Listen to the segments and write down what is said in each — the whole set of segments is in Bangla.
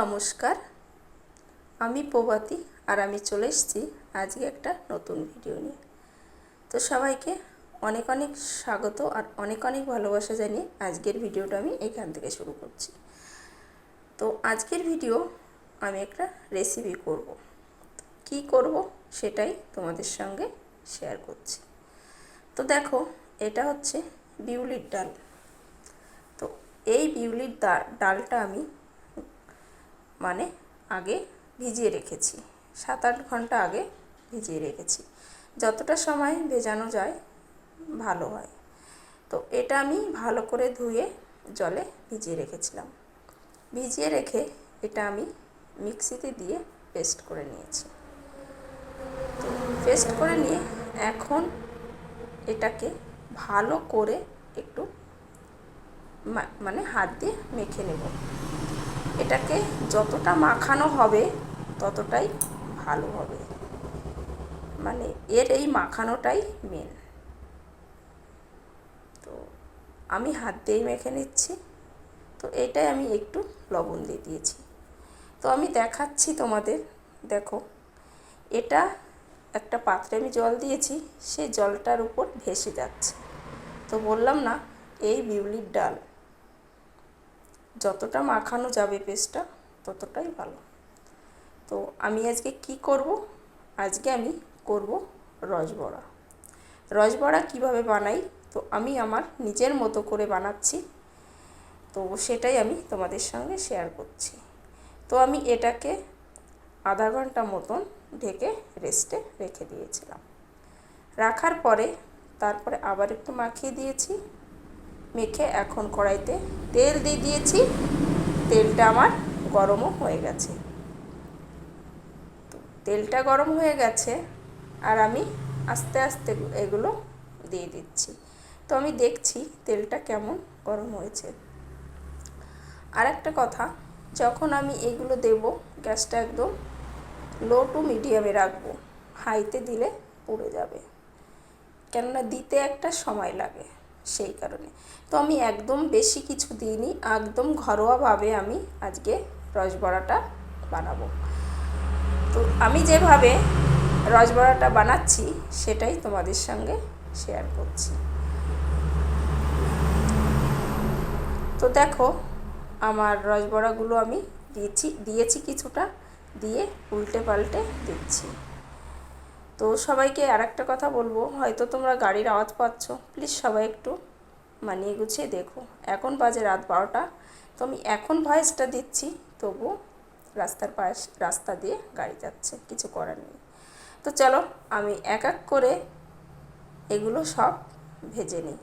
নমস্কার, আমি প্রভাতী আর আমি চলে এসেছি আজকে একটা নতুন ভিডিও নিয়ে। তো সবাইকে অনেক অনেক স্বাগত আর অনেক অনেক ভালোবাসা জানিয়ে আজকের ভিডিওটা আমি এখান থেকে শুরু করছি। তো আজকের ভিডিও আমি একটা রেসিপি করব। কি করব সেটাই তোমাদের সঙ্গে শেয়ার করছি। তো দেখো, এটা হচ্ছে বিউলির ডাল। তো এই বিউলির ডালটা আমি মানে আগে ভিজিয়ে রেখেছি। সাত আট ঘণ্টা আগে ভিজিয়ে রেখেছি। যতটা সময় ভেজানো যায়, ভালো হয়। তো এটা আমি ভালো করে ধুয়ে জলে ভিজিয়ে রেখেছিলাম। ভিজিয়ে রেখে এটা আমি মিক্সিতে দিয়ে পেস্ট করে নিয়েছি। তো পেস্ট করে নিয়ে এখন এটাকে ভালো করে একটু মানে হাত দিয়ে মেখে নেব। এটাকে যতটা মাখানো হবে, ততটাই ভালো হবে। মানে এর এই মাখানোটাই মেন তো আমি হাত দিয়েই মেখে নিচ্ছি। তো এটাই আমি একটু লবণ দিয়ে দিয়েছি। তো আমি দেখাচ্ছি তোমাদের, দেখো। এটা একটা পাত্রে আমি জল দিয়েছি সেই জলটার উপর ভেসে যাচ্ছে। তো বললাম না, এই বিউলির ডাল। যতটা মাখানো যাবে পেস্টটা ততটাই ভালো। তো আমি আজকে কি করব? আজকে আমি করব রসবড়া। রসবড়া কীভাবে বানাই? তো আমি আমার নিজের মতো করে বানাচ্ছি। তো সেটাই আমি তোমাদের সঙ্গে শেয়ার করছি। তো আমি এটাকে আধা ঘণ্টা মতন ঢেকে রেস্টে রেখে দিয়েছিলাম। রাখার পরে তারপরে আবার একটু মাখিয়ে দিয়েছি। মেখে এখন কড়াইতে তেল দিয়ে দিয়েছি। তেলটা আমার গরমও হয়ে গেছে। তো তেলটা গরম হয়ে গেছে আর আমি আস্তে আস্তে এগুলো দিয়ে দিচ্ছি। তো আমি দেখছি তেলটা কেমন গরম হয়েছে। আর একটা কথা, যখন আমি এগুলো দেব, গ্যাসটা একদম লো টু মিডিয়ামে রাখব, হাইতে দিলে পুড়ে যাবে। কেননা দিতে একটা সময় লাগে। সেই কারণে। তো আমি একদম বেশি কিছু দিইনি, একদম ঘরোয়াভাবে আমি আজকে রসবড়াটা বানাবো। তো আমি যেভাবে রসবড়াটা বানাচ্ছি, সেটাই তোমাদের সঙ্গে শেয়ার করছি। তো দেখো, আমার রসবড়াগুলো আমি দিয়েছি দিয়েছি কিছুটা, দিয়ে উল্টে পাল্টে দিচ্ছি। তো সবাইকে আর একটা কথা বলব, হয়তো তোমরা গাড়ির আওয়াজ পাচ্ছ। প্লিজ সবাই একটু মানিয়ে গুছিয়ে দেখো। এখন বাজে রাত বারোটা। তো আমি এখন ভয়েসটা দিচ্ছি, তবু রাস্তার পাশ, রাস্তা দিয়ে গাড়ি যাচ্ছে, কিছু করার নেই। তো চলো, আমি এক এক করে এগুলো সব ভেজে নিই।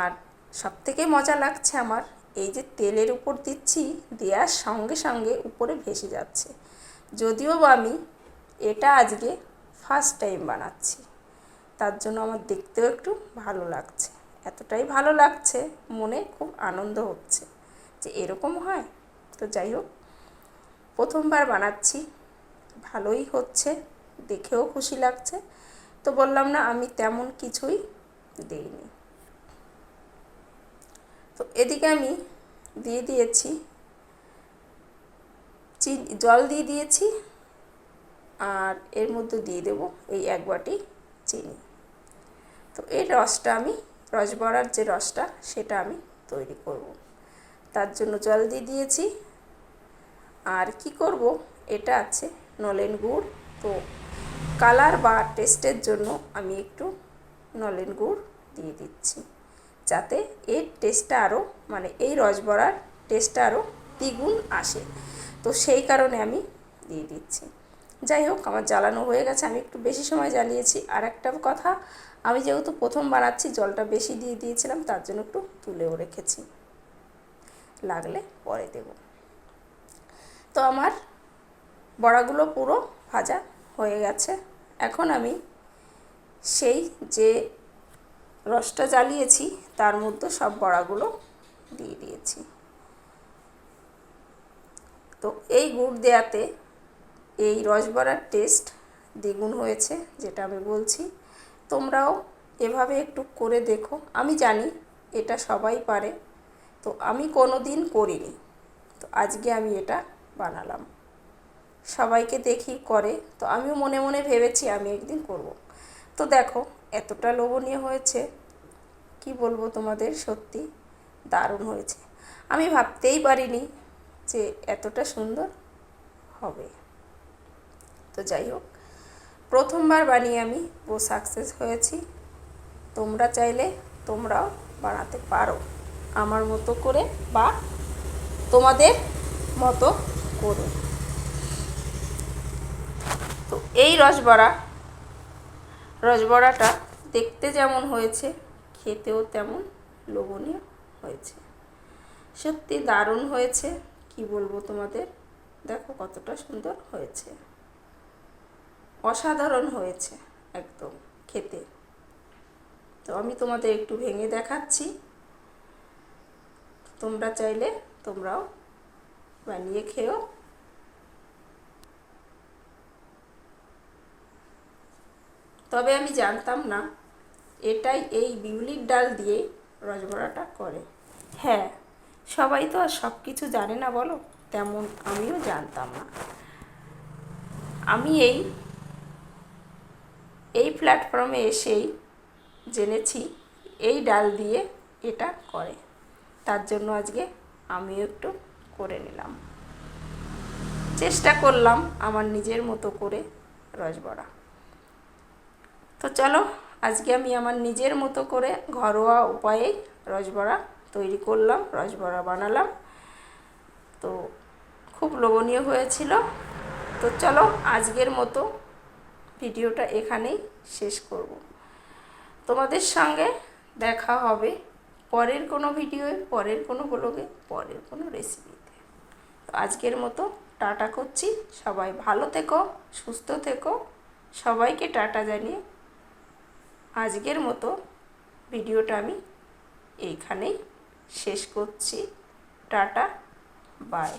আর সব থেকে মজা লাগছে আমার, এই যে তেলের উপর দিচ্ছি দেওয়ার সঙ্গে সঙ্গে উপরে ভেসে যাচ্ছে। যদিও বা আমি এটা আজকে ফার্স্ট টাইম বানাচ্ছি। তার জন্য আমার দেখতেও একটু ভালো লাগছে। এতটাই ভালো লাগছে, মনে খুব আনন্দ হচ্ছে যে এরকম হয়। তো যাই হোক, প্রথমবার বানাচ্ছি, ভালোই হচ্ছে, দেখেও খুশি লাগছে। তো বললাম না, আমি তেমন কিছুই দিইনি। তো এদিকে আমি দিয়ে দিয়েছি, চিনি, জল দিয়ে দিয়েছি আর এর মধ্যে দিয়ে দেব এই এক বাটি চিনি। তো এই রসটা আমি, রসবড়ার যে রসটা সেটা আমি তৈরি করব। তার জন্য জল দিয়ে দিয়েছি। আর কি করব? এটা আছে নলেন গুড়। তো কালার বা টেস্টের জন্য আমি একটু নলেন গুড় দিয়ে দিচ্ছি। যাতে এর টেস্টটা আরও মানে এই রস রসবড়ার টেস্টটা আরও দ্বিগুণ আসে। তো সেই কারণে আমি দিয়ে দিচ্ছি। যাই হোক, আমার জ্বালানো হয়ে গেছে, আমি একটু বেশি সময় জ্বালিয়েছি। আর একটা কথা, আমি যেহেতু প্রথম বানাচ্ছি, জলটা বেশি দিয়ে দিয়েছিলাম, তার জন্য একটু তুলেও রেখেছি। লাগলে পরে দেব। তো আমার বড়াগুলো পুরো ভাজা হয়ে গেছে। এখন আমি সেই যে রসটা জ্বালিয়েছি, তার মধ্যে সব বড়াগুলো দিয়ে দিয়েছি। তো এই গুড় দেওয়াতে এই রসবড়ার টেস্ট দ্বিগুণ হয়েছে, যেটা আমি বলছি। তোমরাও এভাবে একটু করে দেখো। আমি জানি এটা সবাই পারে। তো আমি কোনো দিন করিনি। তো আজকে আমি এটা বানালাম। সবাইকে দেখি করে। তো আমিও মনে মনে ভেবেছি আমি একদিন করব। তো দেখো, এতটা লোভনীয় হয়েছে। কি বলব তোমাদের? সত্যি দারুণ হয়েছে। আমি ভাবতেই পারিনি যে এতটা সুন্দর হবে। তো যাই হোক, প্রথমবার বানিয়ে আমি সাকসেস হয়েছি। তোমরা চাইলে তোমরাও বানাতে পারো। আমার মতো করে বা তোমাদের মতো করে। তো এই রসবড়া, রসবড়াটা দেখতে যেমন হয়েছে, খেতেও তেমন লোভনীয় হয়েছে। সত্যি দারুণ হয়েছে, কি বলব তোমাদের? দেখো কতটা সুন্দর হয়েছে। অসাধারণ হয়েছে একদম খেতে। তো আমি তোমাদের একটু ভেঙে দেখাচ্ছি। তোমরা চাইলে তোমরাও বানিয়ে খেও। তবে আমি জানতাম না, এটাই এই বিউলির ডাল দিয়ে রসবড়াটা করে। হ্যাঁ সবাই তো আর সব কিছু জানে না বলো, তেমন আমিও জানতাম না। আমি এই এই প্ল্যাটফর্মে এসেই জেনেছি, এই ডাল দিয়ে এটা করে। তার জন্য আজকে আমিও একটু করে নিলাম। চেষ্টা করলাম আমার নিজের মতো করে রসবড়া তো চলো, আজকে আমি আমার নিজের মতো করে ঘরোয়া উপায়ে রসবড়া তৈরি করলাম রসবড়া বানালাম। তো খুব লোভনীয় হয়েছিল। তো চলো, আজকের মতো ভিডিওটা এখানেই শেষ করব। তোমাদের সঙ্গে দেখা হবে পরের কোনো ভিডিওয়ে, পরের কোনো ব্লগে, পরের কোনো রেসিপিতে তো আজকের মতো টাটা করছি। সবাই ভালো থেকো, সুস্থ থেকো। সবাইকে টাটা জানিয়ে আজকের মতো ভিডিওটা আমি এইখানেই শেষ করছি। Tata bye